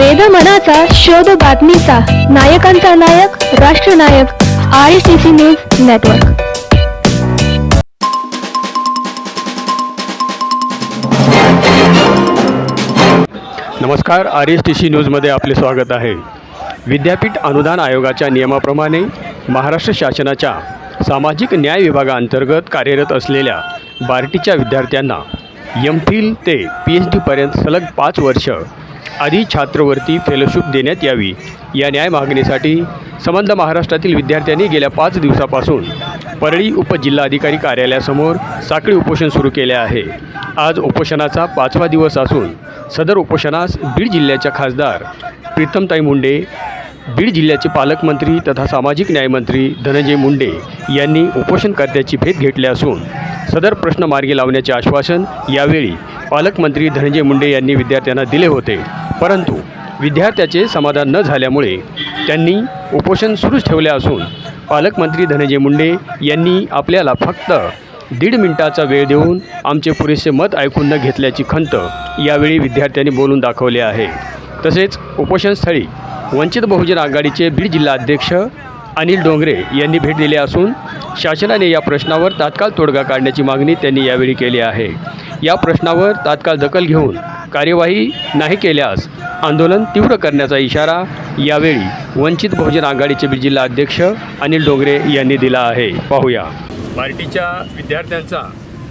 वेद मनाचा शोध बातमीचा. नायकांचा नायक राष्ट्रनायक I C C news network नमस्कार आर एस टी सी न्यूजमध्ये आपले स्वागत आहे. विद्यापीठ अनुदान आयोगाच्या नियमाप्रमाणे महाराष्ट्र शासनाच्या सामाजिक न्याय विभागाअंतर्गत कार्यरत असलेल्या बार्टीच्या विद्यार्थ्यांना यम फिल ते पी एच डीपर्यंत सलग पाच वर्ष आधी छात्रवृत्ती फेलोशिप देण्यात यावी. या न्याय मागणीसाठी संबंध महाराष्ट्रातील विद्यार्थ्यांनी गेल्या पाच दिवसापासून परळी उपजिल्हाधिकारी कार्यालयासमोर साखळी उपोषण सुरू केले आहे. आज उपोषणाचा पाचवा दिवस असून सदर उपोषणास बीड जिल्ह्याच्या खासदार प्रीतमताई मुंडे बीड जिल्ह्याचे पालकमंत्री तथा सामाजिक न्यायमंत्री धनंजय मुंडे यांनी उपोषणकर्त्याची भेट घेतली असून सदर प्रश्न मार्गी लावण्याचे आश्वासन यावेळी पालकमंत्री धनंजय मुंडे यांनी विद्यार्थ्यांना दिले होते. परंतु विद्यार्थ्याचे समाधान न झाल्यामुळे त्यांनी उपोषण सुरूच ठेवले असून पालकमंत्री धनंजय मुंडे यांनी आपल्याला फक्त दीड मिनिटाचा वेळ देऊन आमचे पुरेसे मत ऐकून न घेतल्याची खंत यावेळी विद्यार्थ्यांनी बोलून दाखवले आहे. तसेच उपोषणस्थळी वंचित बहुजन आघाडीचे बीड जिल्हा अध्यक्ष अनिल डोंगरे यांनी भेट दिली असून शासनाने या प्रश्नावर तात्काळ तोडगा काढण्याची मागणी त्यांनी यावेळी केली आहे. या प्रश्नावर तात्काळ दखल घेऊन कार्यवाही नाही केल्यास आंदोलन तीव्र करण्याचा इशारा यावेळी वंचित बहुजन आघाडीचे जिल्हा अध्यक्ष अनिल डोंगरे यांनी दिला आहे. पाहूया. पार्टीच्या विद्यार्थ्यांचा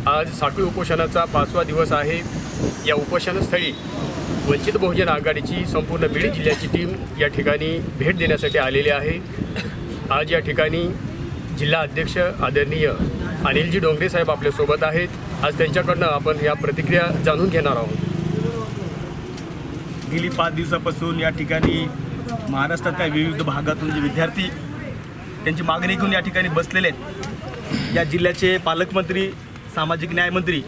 आज साखळी उपोषणाचा पाचवा दिवस आहे. या उपोषणस्थळी वंचित बहुजन आघाडीची संपूर्ण बीड जिल्ह्याची टीम या ठिकाणी भेट देण्यासाठी आलेली आहे. आज या ठिकाणी जिल्हा अध्यक्ष आदरणीय अनिलजी डोंगरे साहेब आपल्यासोबत आहेत. आज त्यांच्याकडनं आपण या प्रतिक्रिया जाणून घेणार आहोत. गेली पाच दिवसापासून या ठिकाणी महाराष्ट्रातल्या विविध भागातून जे विद्यार्थी त्यांची मागणी घेऊन या ठिकाणी बसलेले आहेत. या जिल्ह्याचे पालकमंत्री सामाजिक न्यायमंत्री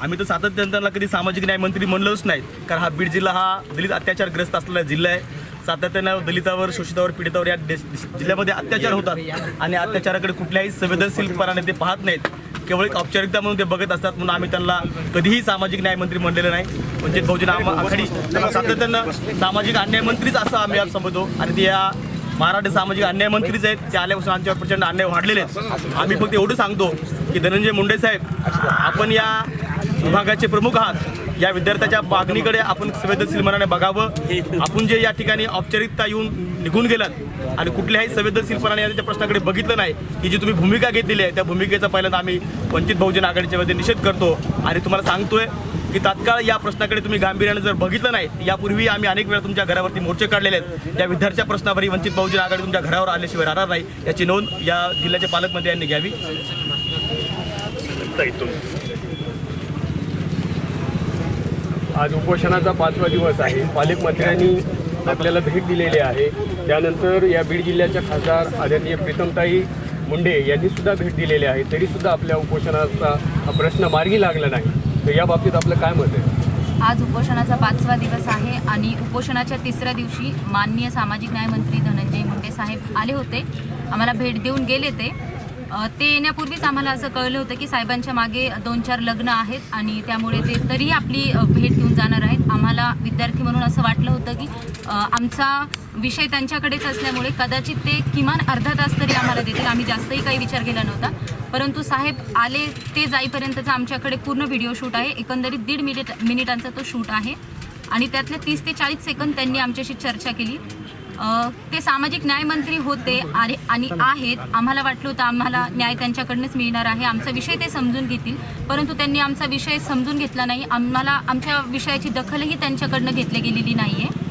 आम्ही तर सातत्यानं त्यांना कधी सामाजिक न्यायमंत्री म्हणलोच नाहीत. कारण हा बीड जिल्हा हा दलित अत्याचारग्रस्त असलेला जिल्हा आहे. सातत्यानं दलितावर शोषितावर पीडितावर या जिल्ह्यामध्ये अत्याचार होतात. आणि अत्याचाराकडे कुठल्याही संवेदनशीलपणाने ते पाहत नाहीत. केवळ एक औपचारिकता म्हणून ते बघत असतात म्हणून आम्ही त्यांना कधीही सामाजिक न्यायमंत्री म्हणलेलं नाही. म्हणजे बहुजन आघाडी सातत्यानं सामाजिक अन्याय मंत्रीच असं आम्ही आज समजतो आणि ते या महाराष्ट्र सामाजिक अन्याय मंत्रीच आहेत. ते आल्यापासून आमच्यावर प्रचंड अन्याय वाढलेले आहेत. आम्ही फक्त एवढं सांगतो की धनंजय मुंडे साहेब आपण या विभागाचे प्रमुख आहात. या विद्यार्थ्याच्या मागणीकडे आपण संवेदनशील मनाने बघावं. आपण जे या ठिकाणी औपचारिकता येऊन निघून गेलात आणि कुठल्याही संवेदनशीलपणाने याच्या प्रश्नाकडे बघितलं नाही ही जी तुम्ही भूमिका घेतलेली आहे त्या भूमिकेचा पहिल्यांदा आम्ही वंचित बहुजन आघाडीच्या वतीने निषेध करतो. आणि तुम्हाला सांगतोय की तात्काळ या प्रश्नाकडे तुम्ही गांभीर्याने जर बघितलं नाही यापूर्वी आम्ही अनेक वेळा तुमच्या घरावरती मोर्चे काढलेले आहेत. या विद्यार्थ्या प्रश्नावरही वंचित बहुजन आघाडी तुमच्या घरावर आल्याशिवाय राहणार नाही. याची नोंद या जिल्ह्याचे पालकमंत्री यांनी घ्यावी. आज उपोषणाचा पाचवा दिवस आहे. पालकमंत्र्यांनी आपल्याला भेट दिलेली आहे. त्यानंतर या बीड जिल्ह्याच्या खासदार आदरणीय प्रीतमताई मुंडे यांनी सुद्धा भेट दिलेली आहे. तरीसुद्धा आपल्या उपोषणाचा प्रश्न मार्गी लागला नाही. तर या बाबतीत आपलं काय मत आहे? आज उपोषणाचा पाचवा दिवस आहे आणि उपोषणाच्या तिसऱ्या दिवशी माननीय सामाजिक न्यायमंत्री धनंजय मुंडे साहेब आले होते. आम्हाला भेट देऊन गेले ते. ते येण्यापूर्वीच आम्हाला असं कळलं होतं की साहेबांच्या मागे दोन चार लग्न आहेत आणि त्यामुळे ते तरीही आपली भेट घेऊन जाणार आहेत. आम्हाला विद्यार्थी म्हणून असं वाटलं होतं की आमचा विषय त्यांच्याकडेच असल्यामुळे कदाचित ते किमान अर्धा तास तरी आम्हाला देतील. आम्ही जास्तही काही विचार केला नव्हता. परंतु साहेब आले ते जाईपर्यंतचा आमच्याकडे पूर्ण व्हिडिओ शूट आहे. एकंदरीत दीड मिनिट मिनिटांचा तो शूट आहे. आणि त्यातले तीस ते चाळीस सेकंद त्यांनी आमच्याशी चर्चा केली. ते सामाजिक न्यायमंत्री होते आणि आणि आहेत. आम्हाला वाटलं होतं आम्हाला न्याय त्यांच्याकडनंच मिळणार आहे. आमचा विषय ते समजून घेतील. परंतु त्यांनी आमचा विषय समजून घेतला नाही. आम्हाला आमच्या विषयाची दखलही त्यांच्याकडनं घेतली गेलेली नाही आहे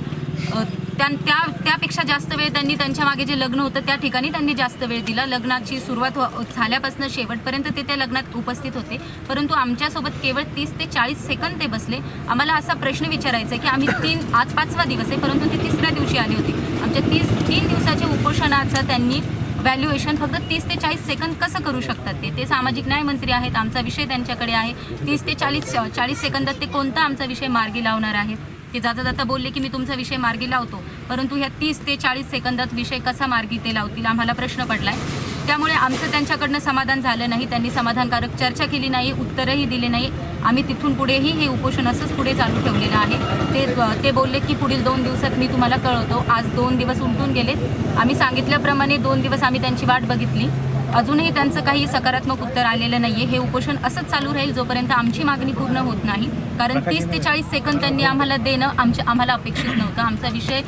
त्या त्या त्यापेक्षा जास्त वेळ त्यांनी त्यांच्या मागे जे लग्न होतं त्या ठिकाणी त्यांनी जास्त वेळ दिला. लग्नाची सुरुवात हो- झाल्यापासून शेवटपर्यंत ते त्या लग्नात उपस्थित होते. परंतु आमच्यासोबत केवळ तीस ते चाळीस सेकंद ते बसले. आम्हाला असा प्रश्न विचारायचा आहे की आम्ही तीन आज पाचवा दिवस आहे परंतु ते तिसऱ्या दिवशी आले होते. आमच्या तीस तीन दिवसाच्या उपोषणाचं त्यांनी व्हॅल्युएशन फक्त तीस ते चाळीस सेकंद कसं करू शकतात ते? ते सामाजिक न्यायमंत्री आहेत आमचा विषय त्यांच्याकडे आहे. तीस ते चाळीस चाळीस सेकंदात ते कोणता आमचा विषय मार्गी लावणार आहेत? ते जाता जाता बोलले की मी तुमचा विषय मार्गी लावतो. परंतु ह्या तीस ते चाळीस सेकंदात विषय कसा मार्गी ते लावतील आम्हाला प्रश्न पडला आहे त्यामुळे आमचं त्यांच्याकडनं समाधान झालं नाही त्यांनी समाधानकारक चर्चा केली नाही उत्तरही दिले नाही. आम्ही तिथून पुढेही हे उपोषण असंच पुढे चालू ठेवलेलं आहे. ते ते बोलले की पुढील दोन दिवसात मी तुम्हाला कळवतो. आज दोन दिवस उलटून गेलेत. आम्ही सांगितल्याप्रमाणे दोन दिवस आम्ही त्यांची वाट बघितली. अजूनही त्यांचं काही सकारात्मक उत्तर आलेलं नाही आहे हे उपोषण असंच चालू राहील जोपर्यंत आमची मागणी पूर्ण होत नाही. कारण तीस ते चाळीस सेकंद त्यांनी आम्हाला देणं आमच्या आम्हाला अपेक्षित नव्हतं. आमचा विषय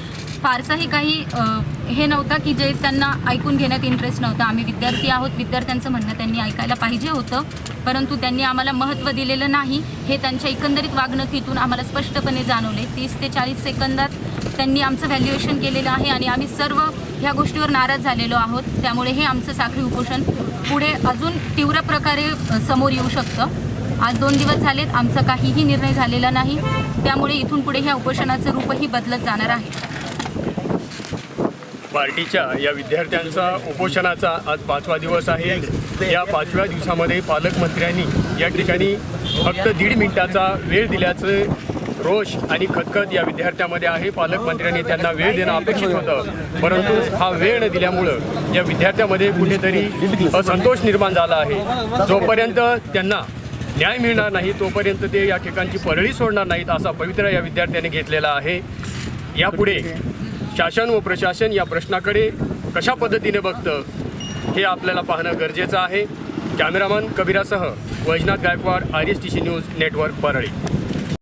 फारसाही काही हे नव्हता की जे त्यांना ऐकून घेण्यात इंटरेस्ट नव्हता. आम्ही विद्यार्थी आहोत विद्यार्थ्यांचं म्हणणं त्यांनी ऐकायला पाहिजे होतं. परंतु त्यांनी आम्हाला महत्त्व दिलेलं नाही. हे त्यांच्या एकंदरीत वागणुकीतून आम्हाला स्पष्टपणे जाणवले. तीस ते चाळीस सेकंदात त्यांनी आमचं व्हॅल्युएशन केलेलं आहे आणि आम्ही सर्व ह्या गोष्टीवर नाराज झालेलो आहोत. त्यामुळे हे आमचं साखळी उपोषण पुढे अजून तीव्र प्रकारे समोर येऊ शकतं. आज दोन दिवस झालेत आमचा काहीही निर्णय झालेला नाही. त्यामुळे इथून पुढे ह्या उपोषणाचं रूपही बदलत जाणार आहे. पार्टीच्या या विद्यार्थ्यांचा उपोषणाचा आज पाचवा दिवस आहे. या पाचव्या दिवसामध्ये पालकमंत्र्यांनी या ठिकाणी फक्त दीड मिनिटाचा वेळ दिल्याचं रोष आणि खतखत या विद्यार्थ्यामध्ये आहे. पालकमंत्र्यांनी त्यांना वेळ देणं अपेक्षित होतं. परंतु हा वेळ न दिल्यामुळं या विद्यार्थ्यामध्ये कुठेतरी असंतोष निर्माण झाला आहे. जोपर्यंत त्यांना न्याय मिळणार नाही तोपर्यंत ते या ठिकाणची परळी सोडणार नाहीत असा पवित्रा या विद्यार्थ्याने घेतलेला आहे. यापुढे शासन व प्रशासन या प्रश्नाकडे कशा पद्धतीने बघतं हे आपल्याला पाहणं गरजेचं आहे. Cameraman कबीरासह Vaijnath Gaikwad R S T C news network Parli.